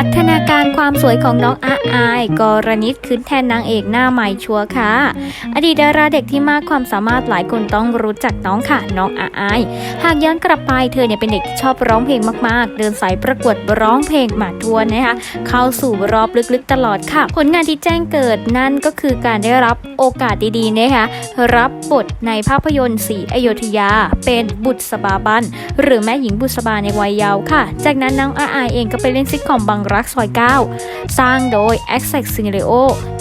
พัฒนาการความสวยของน้องอาอายกรณิตขึ้นแทนนางเอกหน้าใหม่ชัวร์ค่ะ อดีตดาราเด็กที่มากความสามารถหลายคนต้องรู้จักน้องค่ะ น้องอาอาย หากย้อนกลับไปเธอเนี่ยเป็นเด็กที่ชอบร้องเพลงมากๆ เดินสายประกวดร้องเพลงมาทัวนะคะ เข้าสู่รอบลึกๆตลอดค่ะ ผลงานที่แจ้งเกิดนั่นก็คือการได้รับโอกาสดีๆนะคะรับบทในภาพยนตร์สีอโยธยา เป็นบุตรสบาบันหรือแม่หญิงบุษบาในวัยเยาว์ค่ะ จากนั้นน้องอาอายเองก็ไปเล่นซิทคอมบางรักซอย 9 สร้างโดย a x e x s c e n a r i o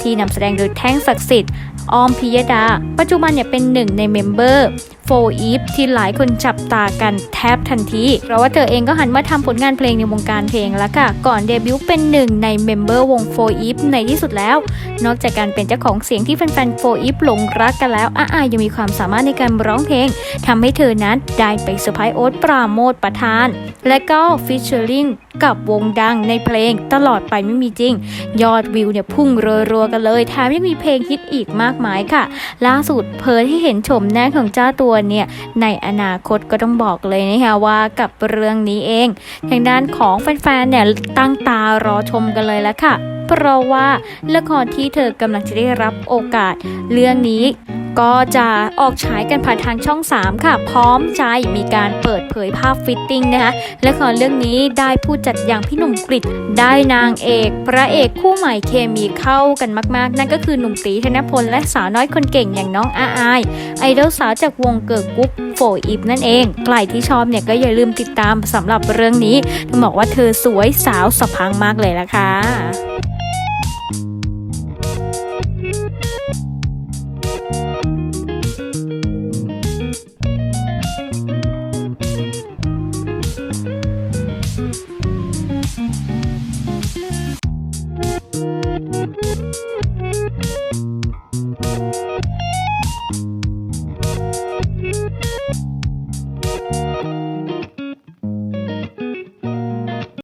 ที่นำแสดงโดยแท่งศักดิ์สิทธิ์ออมพิยดา ปัจจุบันเนี่ยเป็นหนึ่งในเมมเบอร์ โฟอีฟที่หลายคนจับตากันแทบทันที เพราะว่าเธอเองก็หันมาทำผลงานเพลงในวงการเพลงแล้วค่ะ ก่อนเดบิวต์เป็นหนึ่งในเมมเบอร์วงโฟอีฟในที่สุดแล้ว นอกจากการเป็นเจ้าของเสียงที่แฟนๆโฟอีฟหลงรักกันแล้วอาอายังมีความสามารถในการร้องเพลงทำให้เธอนั้นได้ไปเซอร์ไพรส์โอ๊ตปราโมทประธาน และก็ฟิชเชอริงกับวงดังในเพลงตลอดไปไม่มีจริง ยอดวิวเนี่ยพุ่งรัวๆกันเลยแถมยังมีเพลงฮิตอีกมากมายค่ะ ล่าสุดเผยที่เห็นชมหน้าของเจ้าตัวเนี่ยในอนาคตก็ต้องบอกเลยนะคะว่ากับเรื่องนี้เองทางด้านของแฟนๆเนี่ยตั้งตารอชมกันเลยแล้วค่ะ เพราะว่าละครที่เธอกำลังจะได้รับโอกาสเรื่องนี้ ก็จะออกฉายกันผ่านทางช่อง 3 ค่ะ พร้อมใจมีการเปิดเผยภาพฟิตติ้งนะคะและครเรื่องนี้ได้ผู้จัดอย่างพี่หนุ่มกริตได้นางเอก พระเอกคู่ใหม่เคมีเข้ากันมาก ๆ นั่นก็คือหนุ่มตีธนพลและสาวน้อยคนเก่งอย่างน้องอาอายไอดอลสาวจากวงเกิร์ลกรุ๊ปโฟอีฟนั่นเองใครที่ชอบเนี่ยก็อย่าลืมติดตามสำหรับเรื่องนี้ต้องบอกว่าเธอสวยสาวสะพังมากเลยละค่ะ